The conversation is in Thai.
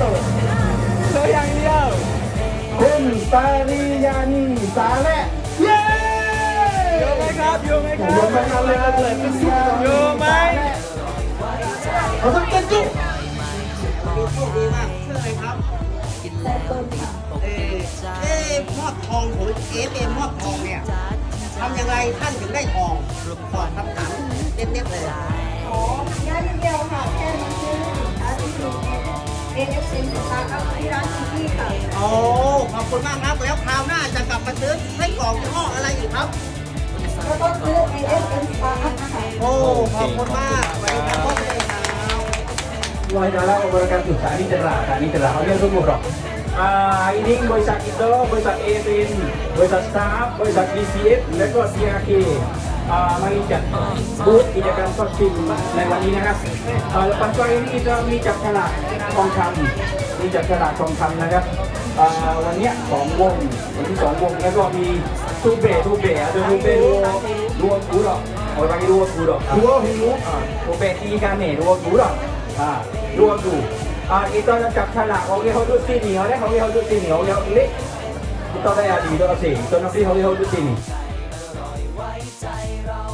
ตุเออย่างเดียวคุณปาริยานีสาและเย้โยไหมครับโยไหมครับโยไหมครับเลยเกิดขึ้นโยไหมเขาต้องเต้นจุ๊บจุ๊บดีมากเชื่อเลยครับกินแล้วเอเอมอบทองผมเอฟเอมอบทองเนี่ยทำยังไงท่านถึงได้ทองขอคำถามเน็ตๆเลยอ๋อ เอฟเอ็มสตาร์ทอัพที่ร้านซิตี้ค่ะโอ้ขอบคุณมากครับแล้วคราวหน้าจะกลับมาซื้อให้กล่องยี่ห้ออะไรอีกครับก็ต้องซื้อ AFM Startup นะโอ้ขอบคุณมากสวัสดีครับพ่อเลยครับ Waalaikumsalam wabarakatuh. Saat ini cerah, saat ini cerah. Oke, tunggu bro. Ah, ini บริษัทอินโดบริ เราร์บริษัท DCS และก็ CRK อ่ามาจัดบูธกิจกรรมก็ชิมในวันนี้นะครับปัจจุบันนี้จะมีจับฉลากทองคำมีจับฉลากทองคำนะครับวันนี้สองวงวันที่สองวงแล้วก็มีทูเบทูเบอะทูเบรัวรัวกูหรอกเอาไปรัวกูหรอกรัวหิวอ่าทูเบตีกันเน่รัวกูหรอกอ่ารวมดูอ่าอีตอนจับฉลากของเขาดูสีเหนียวนะของเขาดูสีเหนียวแล้วเล็กอีตอนได้อาดีตัวสิตัวน้องที่เขาเขาดูสีนี่ ใจเรา